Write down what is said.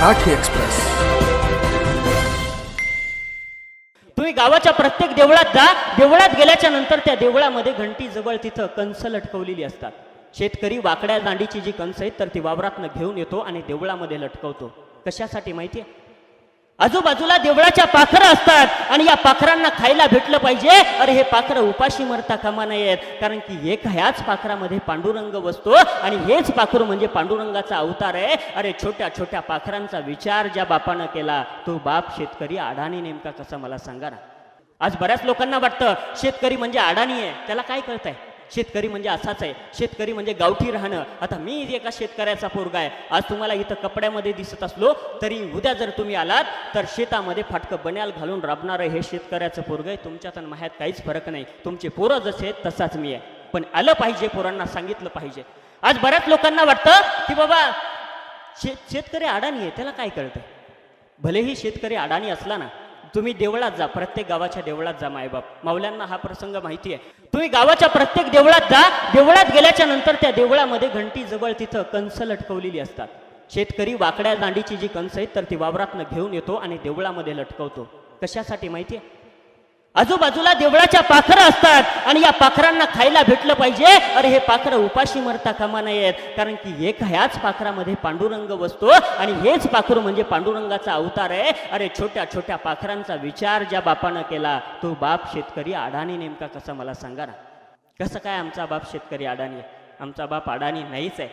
Marathi express. तुम्ही गावाच्या प्रत्येक देवळात जा देवळात गेल्याच्यानंतर त्या देवळामध्ये घंटी जवळ तिथं कंस लटकवलेली असतात. शेतकरी वाकड्या दांडीची जी कंस आहेत तर ती वावरातनं घेऊन येतो आणि देवळामध्ये लटकवतो. कशासाठी माहितीये? आजूबाजूला देवळाच्या पाखरं असतात आणि या पाखरांना खायला भेटलं पाहिजे. अरे हे पाखरं उपाशी मरता कामा नयेत. कारण की एक ह्याच पाखरामध्ये पांडुरंग बसतो आणि हेच पाखरू म्हणजे पांडुरंगाचा अवतार आहे. अरे छोट्या छोट्या पाखरांचा विचार ज्या बापानं केला तो बाप शेतकरी अडाणी नेमका कसा मला सांगा ना. आज बऱ्याच लोकांना वाटतं शेतकरी म्हणजे अडाणी आहे. त्याला काय कळतंय? शेतकरी म्हणजे असाच आहे. शेतकरी म्हणजे गावठी राहणं. आता मी एका शेतकऱ्याचा पोरगा आहे आज तुम्हाला इथं कपड्यामध्ये दिसत असलो तरी उद्या जर तुम्ही आलात तर शेतामध्ये फाटकं बन्याल घालून राबणारं हे शेतकऱ्याचं पोरग आहे. तुमच्यात आणि माझ्यात काहीच फरक नाही. तुमचे पोरं जसे आहेत तसाच मी आहे. पण आलं पाहिजे पोरांना सांगितलं पाहिजे. आज बऱ्याच लोकांना वाटतं की बाबा शेत शेतकरी अडाणी आहे त्याला काय कळतं भलेही शेतकरी अडाणी असला ना तुम्ही देवळात जा प्रत्येक गावाच्या देवळात जा मायबाप. माऊल्यांना हा प्रसंग माहिती आहे तुम्ही गावाच्या प्रत्येक देवळात जा देवळात गेल्याच्यानंतर त्या देवळामध्ये घंटी जवळ तिथं कंस लटकवलेली असतात. शेतकरी वाकड्या दांडीची जी कंस आहेत तर ती वावरातनं घेऊन येतो आणि देवळामध्ये लटकवतो. कशासाठी माहिती आहे आजूबाजूला देवळाच्या पाखरं असतात आणि या पाखरांना खायला भेटलं पाहिजे. अरे हे पाखरं उपाशी मरता कामा नयेत. कारण की एक ह्याच पाखरामध्ये पांडुरंग बसतो आणि हेच पाखर म्हणजे पांडुरंगाचा अवतार आहे. अरे छोट्या छोट्या पाखरांचा विचार ज्या बापानं केला तो बाप शेतकरी अडाणी नेमका कसा मला सांगा ना? कसं काय आमचा बाप शेतकरी अडाणी आमचा बाप अडाणी नाहीच आहे.